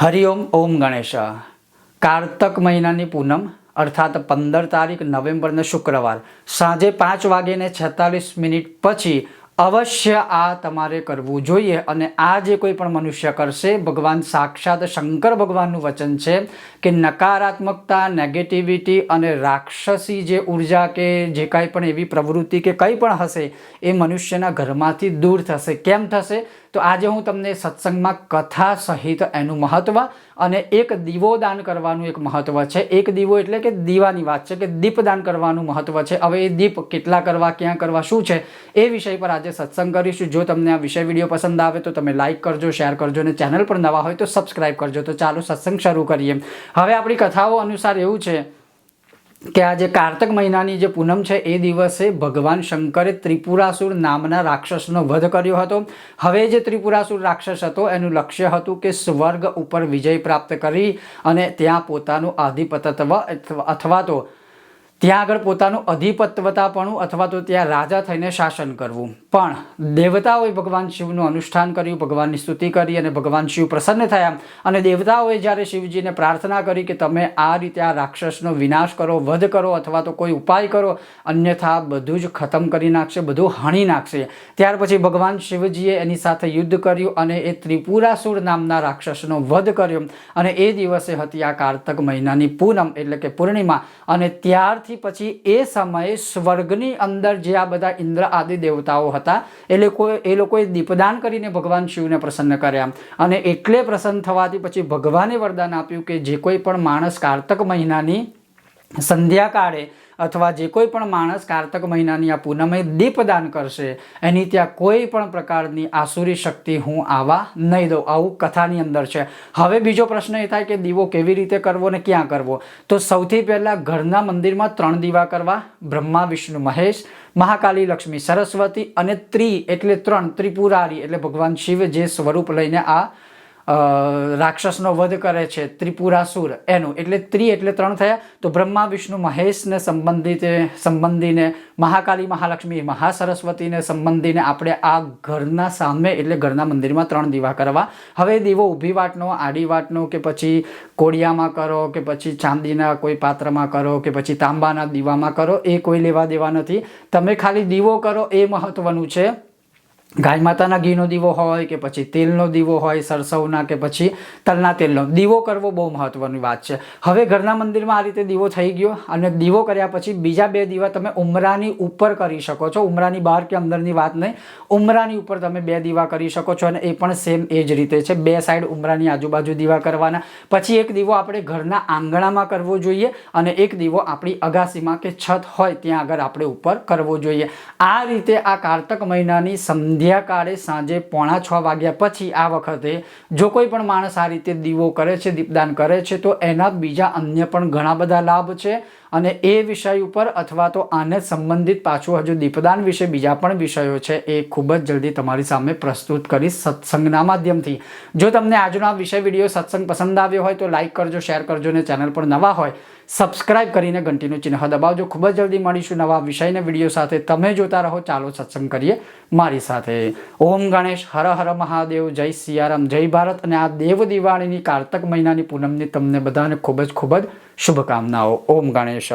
હરિઓમ ઓમ ગણેશ. કારતક મહિનાની પૂનમ, અર્થાત પંદર તારીખ નવેમ્બરનો શુક્રવાર. સાંજે પાંચ વાગ્યે છેતાલીસ મિનિટ પછી અવશ્ય આ તમારે કરવું જોઈએ અને આ જે કોઈ પણ મનુષ્ય કરશે, ભગવાન સાક્ષાત શંકર ભગવાનનું વચન છે કે નકારાત્મકતા નેગેટિવિટી અને રાક્ષસી જે ઊર્જા કે જે કાંઈ પણ એવી પ્રવૃત્તિ કે કંઈ પણ હશે, એ મનુષ્યના ઘરમાંથી દૂર થશે. કેમ થશે? તો આજે હું તમને સત્સંગમાં કથા સહિત એનું મહત્વ અને એક દીવો દાન કરવાનું એક મહત્વ છે. એક દીવો એટલે કે દીવાની વાત છે કે દીપદાન કરવાનું મહત્વ છે. હવે એ દીપ કેટલા કરવા, ક્યાં કરવા, શું છે એ વિષય પર આજે સત્સંગ કરીશું. જો તમને આ વિષય વીડિયો પસંદ આવે તો તમે લાઇક કરજો, શેર કરજો અને ચેનલ પર નવા હોય તો સબસ્ક્રાઇબ કરજો. તો ચાલો સત્સંગ શરૂ કરીએ. હવે આપણી કથાઓ અનુસાર એવું છે કે આજે કારતક મહિનાની જે પૂનમ છે, એ દિવસે ભગવાન શંકરે ત્રિપુરાસુર નામના રાક્ષસનો વધ કર્યો હતો. હવે જે ત્રિપુરાસુર રાક્ષસ હતો, એનું લક્ષ્ય હતું કે સ્વર્ગ ઉપર વિજય પ્રાપ્ત કરી અને ત્યાં પોતાનું આધિપત્યત્વ અથવા તો ત્યાં આગળ પોતાનું અધિપત્વતાપણું અથવા તો ત્યાં રાજા થઈને શાસન કરવું. પણ દેવતાઓએ ભગવાન શિવનું અનુષ્ઠાન કર્યું, ભગવાનની સ્તુતિ કરી અને ભગવાન શિવ પ્રસન્ન થયા. અને દેવતાઓએ જ્યારે શિવજીને પ્રાર્થના કરી કે તમે આ રીતે આ રાક્ષસનો વિનાશ કરો, વધ કરો અથવા તો કોઈ ઉપાય કરો, અન્યથા બધું જ ખતમ કરી નાખશે, બધું હણી નાખશે. ત્યાર પછી ભગવાન શિવજીએ એની સાથે યુદ્ધ કર્યું અને એ ત્રિપુરાસુર નામના રાક્ષસનો વધ કર્યો. અને એ દિવસે હતી આ કારતક મહિનાની પૂનમ એટલે કે પૂર્ણિમા. અને ત્યારથી પછી એ સમયે સ્વર્ગની અંદર જે આ બધા ઇન્દ્ર આદિ દેવતાઓ હતા, એ લોકો એ લોકોએ દીપદાન કરીને ભગવાન શિવને પ્રસન્ન કર્યા. અને એટલે પ્રસન્ન થવાથી પછી ભગવાને વરદાન આપ્યું કે જે કોઈ પણ માણસ કારતક મહિનાની સંધ્યાકાળે અથવા જે કોઈ પણ માણસ કારતક મહિનાની આ પૂનમે દીપદાન કરશે, એની ત્યાં કોઈ પણ પ્રકારની આસુરી શક્તિ હું આવા નહીં દઉં. આવું કથાની અંદર છે. હવે બીજો પ્રશ્ન એ થાય કે દીવો કેવી રીતે કરવો ને ક્યાં કરવો? તો સૌથી પહેલાં ઘરના મંદિરમાં ત્રણ દીવા કરવા, બ્રહ્મા, વિષ્ણુ, મહેશ, મહાકાલી, લક્ષ્મી, સરસ્વતી અને ત્રિ, એટલે ત્રણ, ત્રિપુરારી, એટલે ભગવાન શિવ જે સ્વરૂપ લઈને આ રાક્ષસનો વધ કરે છે ત્રિપુરાસુર એનું. એટલે ત્રિ એટલે ત્રણ થયા. તો બ્રહ્મા, વિષ્ણુ, મહેશને સંબંધિત, સંબંધીને મહાકાલી મહાલક્ષ્મી, મહાસરસ્વતીને સંબંધીને આપણે આ ઘરના સામે, એટલે ઘરના મંદિરમાં ત્રણ દીવા કરવા. હવે દીવો ઊભી વાટનો, આડી વાટનો કે પછી કોડિયામાં કરો, કે પછી ચાંદીના કોઈ પાત્રમાં કરો, કે પછી તાંબાના દીવામાં કરો, એ કોઈ લેવા દેવા નથી. તમે ખાલી દીવો કરો, એ મહત્વનું છે. ગાય માતાના ઘીનો દીવો હોય કે પછી તેલનો દીવો હોય, સરસવના કે પછી તલના તેલનો. દીવો કરવો બહુ મહત્વની વાત છે. હવે ઘરના મંદિરમાં આ રીતે દીવો થઈ ગયો અને દીવો કર્યા પછી બીજા બે દીવા તમે ઉમરાની ઉપર કરી શકો છો. ઉમરાની બહાર કે અંદરની વાત નહીં. ઉમરાની ઉપર તમે બે દીવા કરી શકો છો અને એ પણ સેમ એ જ રીતે છે. બે સાઈડ ઉમરાની આજુબાજુ દીવા કરવાના. પછી એક દીવો આપણે ઘરના આંગણામાં કરવો જોઈએ અને એક દીવો આપણી અગાસીમાં કે છત હોય ત્યાં આગળ આપણે ઉપર કરવો જોઈએ. આ રીતે આ કારતક મહિનાની સંધ્યાકાળે સાંજે પોણા છ વાગ્યા પછી આ વખતે જો કોઈ પણ માણસ આ રીતે દીવો કરે છે, દીપદાન કરે છે, તો એના બીજા અન્ય પણ ઘણા બધા લાભ છે. અને એ વિષય ઉપર અથવા તો આને સંબંધિત પાછું હજુ દીપદાન વિશે બીજા પણ વિષયો છે, એ ખૂબ જ જલ્દી તમારી સામે પ્રસ્તુત કરીશ સત્સંગના માધ્યમથી. જો તમને આજનો આ વિષય વીડિયો સત્સંગ પસંદ આવ્યો હોય તો લાઈક કરજો, શેર કરજો અને ચેનલ પર નવા હોય, સબસ્ક્રાઇબ કરીને ઘંટીનું ચિહ્ન દબાવજો. ખૂબ જ જલ્દી મળીશું નવા વિષયને વીડિયો સાથે. તમે જોતા રહો, ચાલો સત્સંગ કરીએ મારી સાથે. ઓમ ગણેશ, હર હર મહાદેવ, જય સિયારામ, જય ભારત. અને આ દેવ દિવાળીની કારતક મહિનાની પૂનમની તમને બધાને ખૂબ જ ખૂબ જ શુભકામનાઓ ઓમ ગણેશ